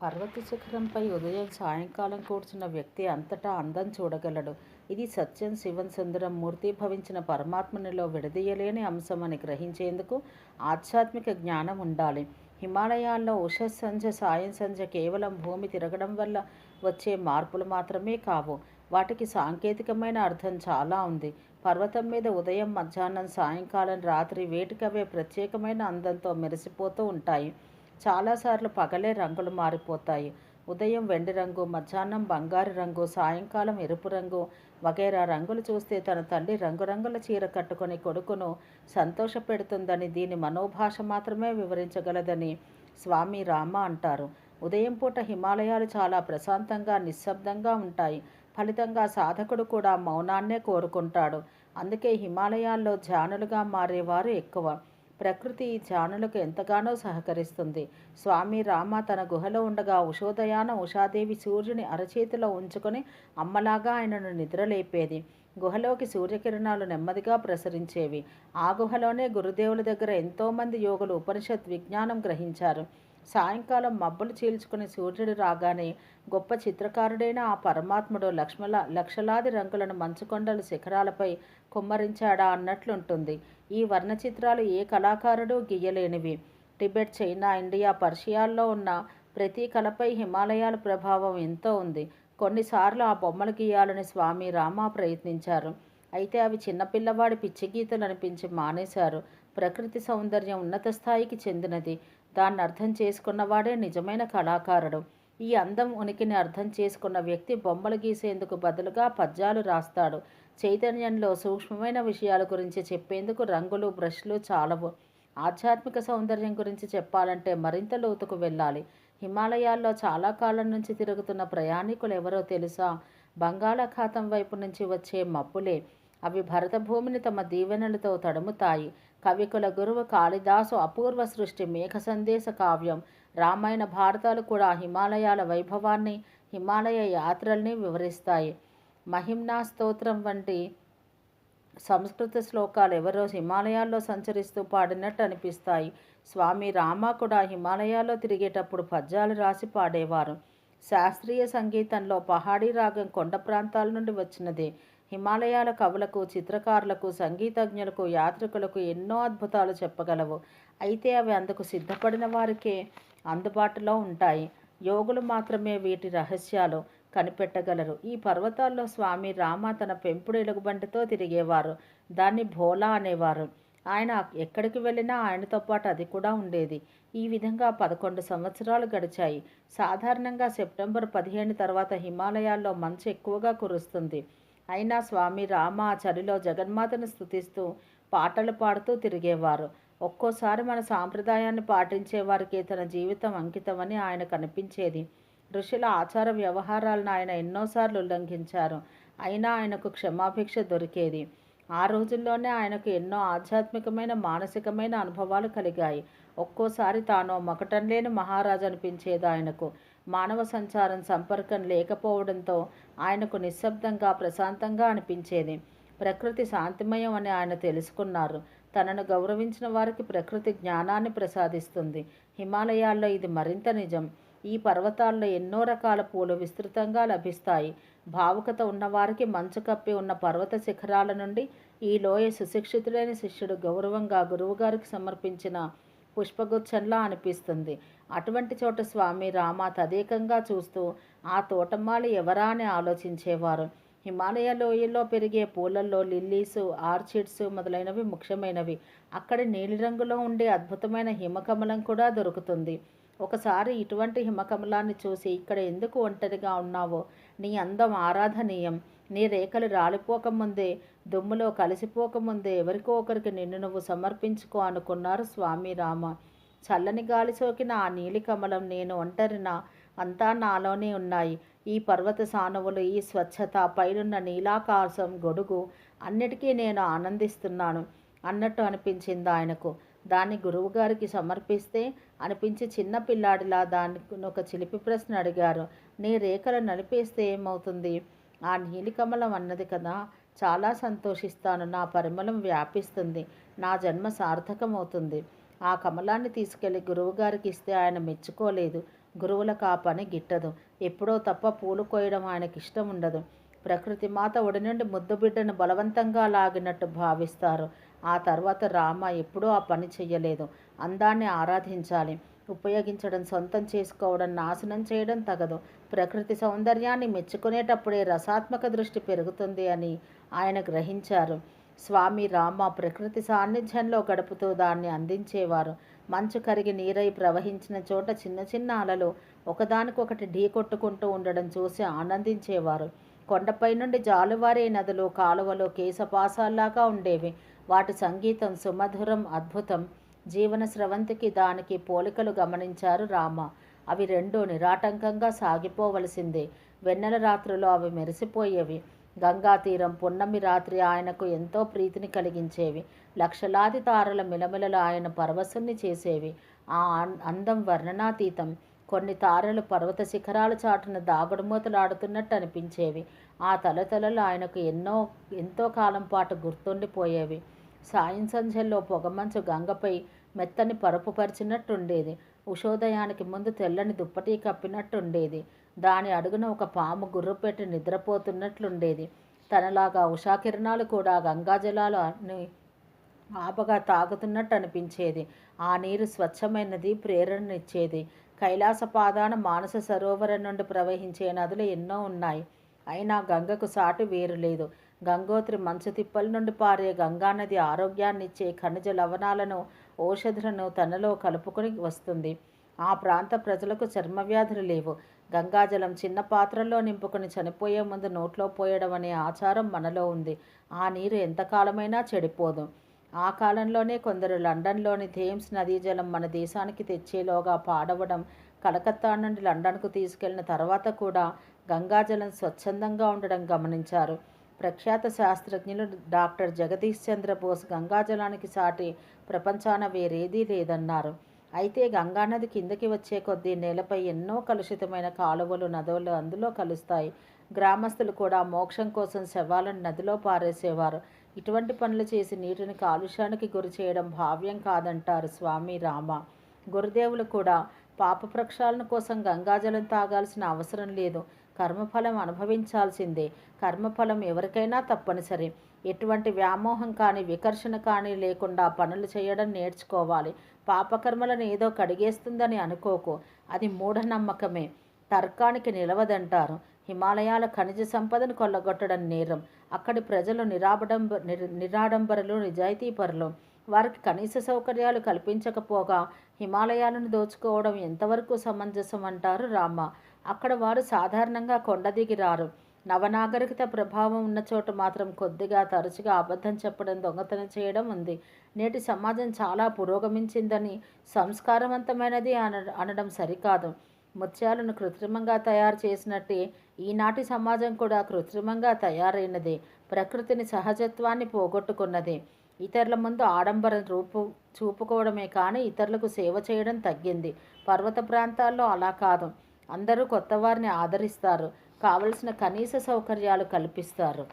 పర్వత శిఖరంపై ఉదయం సాయంకాలం కూర్చున్న వ్యక్తి అంతటా అందం చూడగలడు. ఇది సత్యం. శివన్ సుందరం మూర్తీభవించిన పరమాత్మనిలో విడదీయలేని అంశం అని గ్రహించేందుకు ఆధ్యాత్మిక జ్ఞానం ఉండాలి. హిమాలయాల్లో ఉష సంధ్య సాయం సంధ్య కేవలం భూమి తిరగడం వల్ల వచ్చే మార్పులు మాత్రమే కావు. వాటికి సాంకేతికమైన అర్థం చాలా ఉంది. పర్వతం మీద ఉదయం మధ్యాహ్నం సాయంకాలం రాత్రి వేటికవే ప్రత్యేకమైన అందంతో మెరిసిపోతూ ఉంటాయి. చాలాసార్లు పగలే రంగులు మారిపోతాయి. ఉదయం వెండి రంగు మధ్యాహ్నం బంగారు రంగు సాయంకాలం ఎరుపు రంగు వగైరా రంగులు చూస్తే తన తండ్రి రంగురంగుల చీర కట్టుకుని కొడుకును సంతోషపెడుతుందని దీని మనోభాష మాత్రమే వివరించగలదని స్వామి రామ అంటారు. ఉదయం పూట హిమాలయాలు చాలా ప్రశాంతంగా నిశ్శబ్దంగా ఉంటాయి. ఫలితంగా సాధకుడు కూడా మౌనాన్నే కోరుకుంటాడు. అందుకే హిమాలయాల్లో ధ్యానులుగా మారేవారు ఎక్కువ. ప్రకృతి ఈ ధ్యానులకు ఎంతగానో సహకరిస్తుంది. స్వామి రామ తన గుహలో ఉండగా ఉషోదయాన ఉషాదేవి సూర్యుని అరచేతిలో ఉంచుకొని అమ్మలాగా ఆయనను నిద్రలేపేది. గుహలోకి సూర్యకిరణాలు నెమ్మదిగా ప్రసరించేవి. ఆ గుహలోనే గురుదేవుల దగ్గర ఎంతోమంది యోగులు ఉపనిషత్ విజ్ఞానం గ్రహించారు. సాయంకాలం మబ్బులు చీల్చుకుని సూర్యుడు రాగానే గొప్ప చిత్రకారుడైన ఆ పరమాత్ముడు లక్ష్మల లక్షలాది రంగులను మంచుకొండల శిఖరాలపై కుమ్మరించాడా అన్నట్లుంటుంది. ఈ వర్ణ చిత్రాలు ఏ కళాకారుడు గీయలేనివి. టిబెట్ చైనా ఇండియా పర్షియాల్లో ఉన్న ప్రతి కళపై హిమాలయాల ప్రభావం ఎంతో ఉంది. కొన్నిసార్లు ఆ బొమ్మలు గీయాలని స్వామి రామా ప్రయత్నించారు. అయితే అవి చిన్నపిల్లవాడి పిచ్చి గీతలు అనిపించి మానేశారు. ప్రకృతి సౌందర్యం ఉన్నత స్థాయికి చెందినది. దాన్ని అర్థం చేసుకున్నవాడే నిజమైన కళాకారుడు. ఈ అందం ఉనికిని అర్థం చేసుకున్న వ్యక్తి బొమ్మలు గీసేందుకు బదులుగా పద్యాలు రాస్తాడు. చైతన్యంలో సూక్ష్మమైన విషయాల గురించి చెప్పేందుకు రంగులు బ్రష్లు చాలవు. ఆధ్యాత్మిక సౌందర్యం గురించి చెప్పాలంటే మరింత లోతుకు వెళ్ళాలి. హిమాలయాల్లో చాలా కాలం నుంచి తిరుగుతున్న ప్రయాణికులు ఎవరో తెలుసా? బంగాళాఖాతం వైపు నుంచి వచ్చే మబ్బులే. అవి భరతభూమిని తమ దీవెనలతో తడుముతాయి. కవికుల గురువు కాళిదాసు అపూర్వ సృష్టి మేఘ సందేశ కావ్యం. రామాయణ భారతాలు కూడా హిమాలయాల వైభవాన్ని హిమాలయ యాత్రల్ని వివరిస్తాయి. మహిమ్నా స్తోత్రం వంటి సంస్కృత శ్లోకాలు ఎవరో హిమాలయాల్లో సంచరిస్తూ పాడినట్టు అనిపిస్తాయి. స్వామి రామ కూడా హిమాలయాల్లో తిరిగేటప్పుడు పద్యాలు రాసి పాడేవారు. శాస్త్రీయ సంగీతంలో పహాడీ రాగం కొండ ప్రాంతాల నుండి వచ్చినదే. హిమాలయాల కవులకు చిత్రకారులకు సంగీతజ్ఞులకు యాత్రికులకు ఎన్నో అద్భుతాలు చెప్పగలవు. అయితే అవి అందుకు సిద్ధపడిన వారికే అందుబాటులో ఉంటాయి. యోగులు మాత్రమే వీటి రహస్యాలు కనిపెట్టగలరు. ఈ పర్వతాల్లో స్వామి రామ తన పెంపుడు ఎలుగుబంటితో తిరిగేవారు. దాన్ని భోలా అనేవారు. ఆయన ఎక్కడికి వెళ్ళినా ఆయనతో పాటు అది కూడా ఉండేది. ఈ విధంగా పదకొండు సంవత్సరాలు గడిచాయి. సాధారణంగా సెప్టెంబర్ పదిహేను తర్వాత హిమాలయాల్లో మంచు ఎక్కువగా కురుస్తుంది. అయినా స్వామి రామ ఆ చలిలో జగన్మాతను స్థుతిస్తూ పాటలు పాడుతూ తిరిగేవారు. ఒక్కోసారి మన సాంప్రదాయాన్ని పాటించే వారికి తన జీవితం అంకితమని ఆయన కనిపించేది. ఋషుల ఆచార వ్యవహారాలను ఆయన ఎన్నోసార్లు ఉల్లంఘించారు. అయినా ఆయనకు క్షమాభిక్ష దొరికేది. ఆ రోజుల్లోనే ఆయనకు ఎన్నో ఆధ్యాత్మికమైన మానసికమైన అనుభవాలు కలిగాయి. ఒక్కోసారి తాను మకటం లేని మహారాజు అనిపించేది ఆయనకు. మానవ సంచారం సంపర్కం లేకపోవడంతో ఆయనకు నిశ్శబ్దంగా ప్రశాంతంగా అనిపించేది. ప్రకృతి శాంతిమయం అని ఆయన తెలుసుకున్నారు. తనను గౌరవించిన వారికి ప్రకృతి జ్ఞానాన్ని ప్రసాదిస్తుంది. హిమాలయాల్లో ఇది మరింత నిజం. ఈ పర్వతాల్లో ఎన్నో రకాల పూలు విస్తృతంగా లభిస్తాయి. భావుకత ఉన్నవారికి మంచు కప్పి ఉన్న పర్వత శిఖరాల నుండి ఈ లోయ సుశిక్షితుడైన శిష్యుడు గౌరవంగా గురువుగారికి సమర్పించిన పుష్పగుచ్చంలా అనిపిస్తుంది. అటువంటి చోట స్వామి రామ తదేకంగా చూస్తూ ఆ తోటమాలి ఎవరా? అని ఆలోచించేవారు. హిమాలయ లోయల్లో పెరిగే పూలల్లో లిల్లీస్ ఆర్చిడ్స్ మొదలైనవి ముఖ్యమైనవి. అక్కడ నీలిరంగులో ఉండే అద్భుతమైన హిమకమలం కూడా దొరుకుతుంది. ఒకసారి ఇటువంటి హిమకమలాన్ని చూసి ఇక్కడ ఎందుకు ఒంటరిగా ఉన్నావో? నీ అందం ఆరాధనీయం. నీ రేఖలు రాలిపోకముందే దుమ్ములో కలిసిపోకముందే ఎవరికో ఒకరికి నిన్ను నువ్వు సమర్పించుకో అనుకున్నారు స్వామి రామ. చల్లని గాలి సోకిన ఆ నీలి కమలం నేను ఒంటరిన అంతా నాలోనే ఉన్నాయి. ఈ పర్వత సానువులు ఈ స్వచ్ఛత పైనున్న నీలాకాశం గొడుగు అన్నిటికీ నేను ఆనందిస్తున్నాను అన్నట్టు అనిపించింది ఆయనకు. దాన్ని గురువుగారికి సమర్పిస్తే అనిపించి చిన్న పిల్లాడిలా దాని ఒక చిలిపి ప్రశ్న అడిగారు. నీ రేఖలు నలిపేస్తే ఏమవుతుంది? ఆ నీలికమలం అన్నది కదా చాలా సంతోషిస్తాను. నా పరిమళం వ్యాపిస్తుంది. నా జన్మ సార్థకమవుతుంది. ఆ కమలాన్ని తీసుకెళ్ళి గురువుగారికి ఇస్తే ఆయన మెచ్చుకోలేదు. గురువులకు ఆ పని గిట్టదు. ఎప్పుడో తప్ప పూలు కోయడం ఆయనకి ఇష్టం ఉండదు ప్రకృతి మాత ఒడి నుండి ముద్దుబిడ్డను బలవంతంగా లాగినట్టు భావిస్తారు. ఆ తర్వాత రామ ఎప్పుడూ ఆ పని చెయ్యలేదు. అందాన్ని ఆరాధించాలి. ఉపయోగించడం సొంతం చేసుకోవడం నాశనం చేయడం తగదు. ప్రకృతి సౌందర్యాన్ని మెచ్చుకునేటప్పుడే రసాత్మక దృష్టి పెరుగుతుంది అని ఆయన గ్రహించారు. స్వామి రామ ప్రకృతి సాన్నిధ్యంలో గడుపుతూ దాన్ని అందించేవారు. మంచు కరిగి నీరై ప్రవహించిన చోట చిన్న చిన్న అలలు ఒకదానికొకటి ఢీ కొట్టుకుంటూ ఉండడం చూసి ఆనందించేవారు. కొండపై నుండి జాలువారే నదులు కాలువలు కేశపాసాల్లాగా ఉండేవి. వాటి సంగీతం సుమధురం అద్భుతం. జీవన స్రవంతికి దానికి పోలికలు గమనించారు రామ. అవి రెండు నిరాటంకంగా సాగిపోవలసిందే. వెన్నెల రాత్రులు అవి మెరిసిపోయేవి. గంగా తీరం పున్నమి రాత్రి ఆయనకు ఎంతో ప్రీతిని కలిగించేవి. లక్షలాది తారల మిలమిలలు ఆయన పరవశుని చేసేవి. ఆ అందం వర్ణనాతీతం. కొన్ని తారలు పర్వత శిఖరాల చాటున దాగుడుమూతలాడుతున్నట్టు అనిపించేవి ఆ తలతలలు ఆయనకు ఎన్నో ఎంతో కాలం పాటు గుర్తుండిపోయేవి. సాయం సంధ్యల్లో పొగమంచు గంగపై మెత్తని పరుపు పరిచినట్టుండేది ఉషోదయానికి ముందు తెల్లని దుప్పటి కప్పినట్టుండేది. దాని అడుగున ఒక పాము గుర్రు పెట్టి నిద్రపోతున్నట్లుండేది. తనలాగా ఉషాకిరణాలు కూడా గంగాజలాలు ఆపగా తాగుతున్నట్టు అనిపించేది ఆ నీరు స్వచ్ఛమైనది ప్రేరణనిచ్చేది. కైలాస పాదాన మానస సరోవరం నుండి ప్రవహించే నదులు ఎన్నో ఉన్నాయి. అయినా గంగకు సాటి వేరు లేదు. గంగోత్రి మంచు తిప్పల నుండి పారే గంగానది ఆరోగ్యాన్నిచ్చే ఖనిజ లవణాలను ఔషధులను తనలో కలుపుకొని వస్తుంది. ఆ ప్రాంత ప్రజలకు చర్మవ్యాధులు లేవు. గంగాజలం చిన్న పాత్రల్లో నింపుకొని చనిపోయే ముందు నోట్లో పోయడం అనే ఆచారం మనలో ఉంది. ఆ నీరు ఎంతకాలమైనా చెడిపోదు. ఆ కాలంలోనే కొందరు లండన్లోని థేమ్స్ నదీ జలం మన దేశానికి తెచ్చేలోగా పాడవడం కలకత్తా నుండి లండన్కు తీసుకెళ్ళిన తర్వాత కూడా గంగాజలం స్వచ్ఛందంగా ఉండడం గమనించారు. ప్రఖ్యాత శాస్త్రజ్ఞులు డాక్టర్ జగదీష్ చంద్రబోస్ గంగాజలానికి సాటి ప్రపంచాన వేరేదీ లేదన్నారు. అయితే గంగానది కిందకి వచ్చే కొద్దీ నేలపై ఎన్నో కలుషితమైన కాలువలు నదులు అందులో కలుస్తాయి. గ్రామస్తులు కూడా మోక్షం కోసం శవాలను నదిలో పారేసేవారు. ఇటువంటి పనులు చేసి నీటిని కాలుష్యానికి గురి చేయడం భావ్యం కాదంటారు స్వామి రామ. గురుదేవులు కూడా పాప ప్రక్షాళన కోసం గంగాజలం తాగాల్సిన అవసరం లేదు. కర్మఫలం అనుభవించాల్సిందే. కర్మఫలం ఎవరికైనా తప్పనిసరి. ఎటువంటి వ్యామోహం కానీ వికర్షణ కానీ లేకుండా పనులు చేయడం నేర్చుకోవాలి. పాపకర్మలను ఏదో కడిగేస్తుందని అనుకోకు. అది మూఢనమ్మకమే. తర్కానికి నిలవదంటారు. హిమాలయాల ఖనిజ సంపదను కొల్లగొట్టడం నేరం. అక్కడి ప్రజలు నిరాడంబ నిరాడంబరులు నిజాయితీపరులు. వారికి కనీస సౌకర్యాలు కల్పించకపోగా హిమాలయాలను దోచుకోవడం ఎంతవరకు సమంజసం అంటారు రామ. అక్కడ వారు సాధారణంగా కొండ దిగి రారు. నవనాగరికత ప్రభావం ఉన్న చోట మాత్రం కొద్దిగా తరచుగా అబద్ధం చెప్పడం దొంగతనం చేయడం ఉంది. నేటి సమాజం చాలా పురోగమించిందని సంస్కారవంతమైనది అన అనడం సరికాదు. ముత్యాలను కృత్రిమంగా తయారు చేసినట్టే ఈనాటి సమాజం కూడా కృత్రిమంగా తయారైనది. ప్రకృతిని సహజత్వాన్ని పోగొట్టుకున్నది. ఇతరుల ముందు ఆడంబరం రూపు చూపుకోవడమే కానీ ఇతరులకు సేవ చేయడం తగ్గింది. పర్వత ప్రాంతాల్లో అలా కాదు. అందరూ కొత్తవారిని ఆదరిస్తారు. కావలసిన కనీస సౌకర్యాలు కల్పిస్తారు.